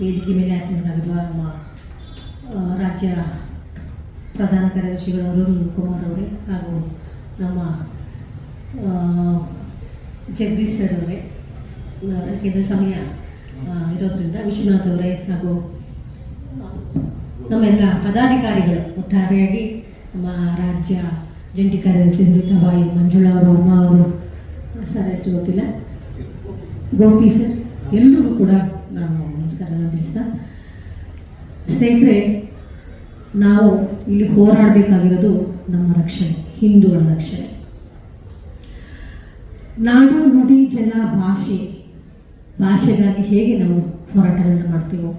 ವೇದಿಕೆ ಮೇಲೆ ಆಸೀನರಾಗಿರುವ ನಮ್ಮ ರಾಜ್ಯ ಪ್ರಧಾನ ಕಾರ್ಯದರ್ಶಿಗಳು ಅರುಣ್ ಕುಮಾರ್ ಅವರೇ ಹಾಗೂ ನಮ್ಮ ಜಗದೀಶ್ ಸರ್ ಅವರೇ ಯಾಕೆಂದರೆ ಸಮಯ ಇರೋದರಿಂದ ಇರೋದ್ರಿಂದ ವಿಶ್ವನಾಥ್ ಅವರೇ ಹಾಗೂ ನಮ್ಮೆಲ್ಲ ಪದಾಧಿಕಾರಿಗಳು ಒಟ್ಟಾರೆಯಾಗಿ ನಮ್ಮ ರಾಜ್ಯ ಜಂಟಿ ಕಾರ್ಯದರ್ಶಿ ಬಾಯಿ ಮಂಜುಳಾ ಅವರು ಅಮ್ಮ ಅವರು ಸರ್ ಹೆಸರು ಗೊತ್ತಿಲ್ಲ. ಗೋಪಿ ಸರ್ ಎಲ್ಲರಿಗೂ ಕೂಡ ತಿಳಿಸ್ತಾ ಸ್ನೇಹಿತರೆ, ನಾವು ಇಲ್ಲಿ ಹೋರಾಡಬೇಕಾಗಿರೋದು ನಮ್ಮ ರಕ್ಷಣೆ, ಹಿಂದೂಗಳ ರಕ್ಷಣೆ. ನಾಡು, ನುಡಿ, ಜನ, ಭಾಷೆ, ಭಾಷೆಗಾಗಿ ಹೇಗೆ ನಾವು ಹೋರಾಟಗಳನ್ನು ಮಾಡ್ತೀವೋ,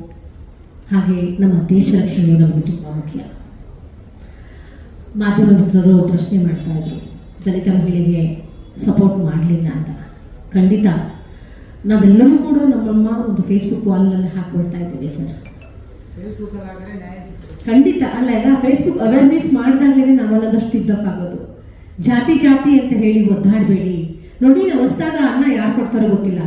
ಹಾಗೆ ನಮ್ಮ ದೇಶ ರಕ್ಷಣೆಯು ನಮಗೆ ತುಂಬ ಮುಖ್ಯ. ಮಾಧ್ಯಮ ಮಿತ್ರರು ಪ್ರಶ್ನೆ ಮಾಡ್ತಾ ಇದ್ರು, ದಲಿತ ಮಹಿಳೆಗೆ ಸಪೋರ್ಟ್ ಮಾಡಲಿಲ್ಲ ಅಂತ. ಖಂಡಿತ ನಾವೆಲ್ಲರೂ ಕೂಡ ನಮ್ಮಮ್ಮ ಒಂದು ಫೇಸ್ಬುಕ್ ವಾಲ್ನಲ್ಲಿ ಹಾಕೊಳ್ತಾ ಇದ್ದೀವಿ ಸರ್. ಖಂಡಿತ. ಅಲ್ಲ, ಈಗ ಫೇಸ್ಬುಕ್ ಅವೇರ್ನೆಸ್ ಮಾಡಿದಾಗಲೇ ನಾವಲ್ಲದಷ್ಟು ಇದ್ದಕ್ಕಾಗೋದು. ಜಾತಿ ಜಾತಿ ಅಂತ ಹೇಳಿ ಒದ್ದಾಡಬೇಡಿ. ನೋಡಿ, ನಾವು ಹೊಸ್ದಾಗ ಅನ್ನ ಯಾರು ಕೊಡ್ತಾರೋ ಗೊತ್ತಿಲ್ಲ.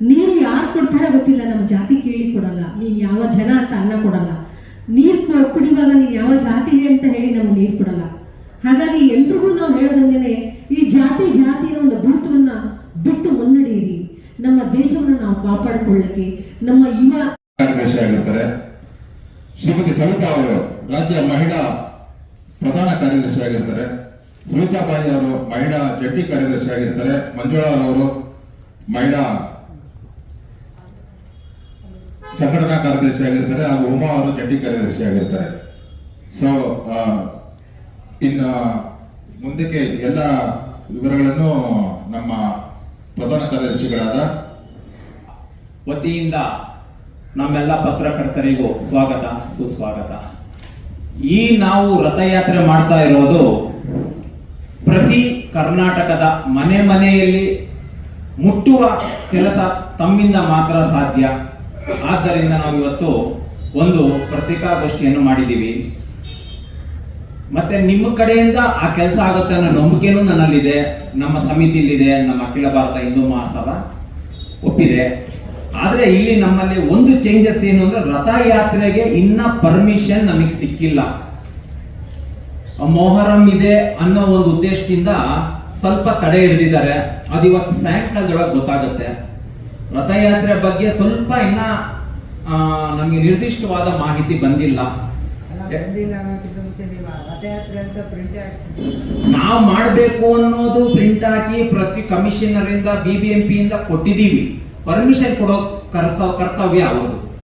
ನೀರು ಯಾರು ಕೊಡ್ತಾರೋ ಗೊತ್ತಿಲ್ಲ ನಮ್ಮ ಜಾತಿ ಕೇಳಿ ಕೊಡಲ್ಲ. ನೀನು ಯಾವ ಜನ ಅಂತ ಅನ್ನ ಕೊಡಲ್ಲ. ನೀರು ಕುಡಿಯುವಾಗ ನೀನು ಯಾವ ಜಾತಿ ಅಂತ ಹೇಳಿ ನಮ್ಗೆ ನೀರು ಕೊಡಲ್ಲ. ಹಾಗಾಗಿ ಎಲ್ರಿಗೂ ನಾವು ಹೇಳೋದಂಗೆನೆ ಈ ಜಾತಿ ಜಾತಿಯ ಒಂದು ಭೂತವನ್ನ ಬಿಟ್ಟು ಮುನ್ನಡೆಯಿರಿ ನಮ್ಮ ದೇಶವನ್ನ ನಾವು ಕಾಪಾಡಿಕೊಳ್ಳಕ್ಕೆ ನಮ್ಮ ಯುವ ಕಾರ್ಯದರ್ಶಿ ಆಗಿರ್ತಾರೆ. ಶ್ರೀಮತಿ ಸವಿತಾ ಅವರು ರಾಜ್ಯ ಮಹಿಳಾ ಪ್ರಧಾನ ಕಾರ್ಯದರ್ಶಿ ಆಗಿರ್ತಾರೆ. ಸುನೀತಾ ಬಾಯಿ ಅವರು ಮಹಿಳಾ ಜಂಟಿ ಕಾರ್ಯದರ್ಶಿ ಆಗಿರ್ತಾರೆ. ಮಂಜುಳಾ ಅವರು ಮಹಿಳಾ ಸಂಘಟನಾ ಕಾರ್ಯದರ್ಶಿ ಆಗಿರ್ತಾರೆ ಹಾಗೂ ಉಮಾ ಅವರು ಜಂಟಿ ಕಾರ್ಯದರ್ಶಿ ಆಗಿರ್ತಾರೆ. ಸೊ ಇನ್ನು ಮುಂದಕ್ಕೆ ಎಲ್ಲ ವಿವರಗಳನ್ನು ನಮ್ಮ ಪ್ರಧಾನ ಕಾರ್ಯದರ್ಶಿಗಳಾದ ವತಿಯಿಂದ ನಮ್ಮೆಲ್ಲ ಪತ್ರಕರ್ತರಿಗೂ ಸ್ವಾಗತ, ಸುಸ್ವಾಗತ. ಈ ನಾವು ರಥಯಾತ್ರೆ ಮಾಡ್ತಾ ಇರೋದು ಪ್ರತಿ ಕರ್ನಾಟಕದ ಮನೆ ಮನೆಯಲ್ಲಿ ಮುಟ್ಟುವ ಕೆಲಸ ತಮ್ಮಿಂದ ಮಾತ್ರ ಸಾಧ್ಯ. ಆದ್ದರಿಂದ ನಾವು ಇವತ್ತು ಒಂದು ಪತ್ರಿಕಾಗೋಷ್ಠಿಯನ್ನು ಮಾಡಿದ್ದೀವಿ. ಮತ್ತೆ ನಿಮ್ಮ ಕಡೆಯಿಂದ ಆ ಕೆಲಸ ಆಗುತ್ತೆ ಅನ್ನೋ ನಂಬಿಕೆನೂ ನನ್ನಲ್ಲಿದೆ. ನಮ್ಮ ಸಮಿತಿಯಲ್ಲಿದೆ, ನಮ್ಮ ಅಖಿಲ ಭಾರತ ಹಿಂದೂ ಮಹಾಸಭಾ ಒಪ್ಪಿದೆ. ಆದ್ರೆ ಇಲ್ಲಿ ನಮ್ಮಲ್ಲಿ ಒಂದು ಚೇಂಜಸ್ ಏನು ಅಂದ್ರೆ ರಥಯಾತ್ರೆಗೆ ಇನ್ನ ಪರ್ಮಿಷನ್ ನಮಗೆ ಸಿಕ್ಕಿಲ್ಲ. ಮೊಹರಂ ಇದೆ ಅನ್ನೋ ಒಂದು ಉದ್ದೇಶದಿಂದ ಸ್ವಲ್ಪ ತಡೆ ಹಿಡಿದಿದ್ದಾರೆ. ಅದು ಇವತ್ತು ಸಾಯಂಕಾಲದೊಳಗೆ ಗೊತ್ತಾಗುತ್ತೆ. ರಥಯಾತ್ರೆ ಬಗ್ಗೆ ಸ್ವಲ್ಪ ಇನ್ನ ನಮಗೆ ನಿರ್ದಿಷ್ಟವಾದ ಮಾಹಿತಿ ಬಂದಿಲ್ಲ. ನೀವು ರಥಯಾತ್ರೆ ಅಂತ ಪ್ರಿಂಟ್ ಹಾಕ್ಸಿ ನಾವು ಮಾಡಬೇಕು ಅನ್ನೋದು ಪ್ರಿಂಟ್ ಹಾಕಿ ಪ್ರತಿ ಕಮಿಷನರ್ ಇಂದ ಬಿಬಿಎಂಪಿ ಇಂದ ಕೊಟ್ಟಿದೀವಿ ಪರ್ಮಿಷನ್ ಕೊಡೋ ಕರ್ಸ ಕರ್ತವ್ಯ ಅವ್ರದ್ದು.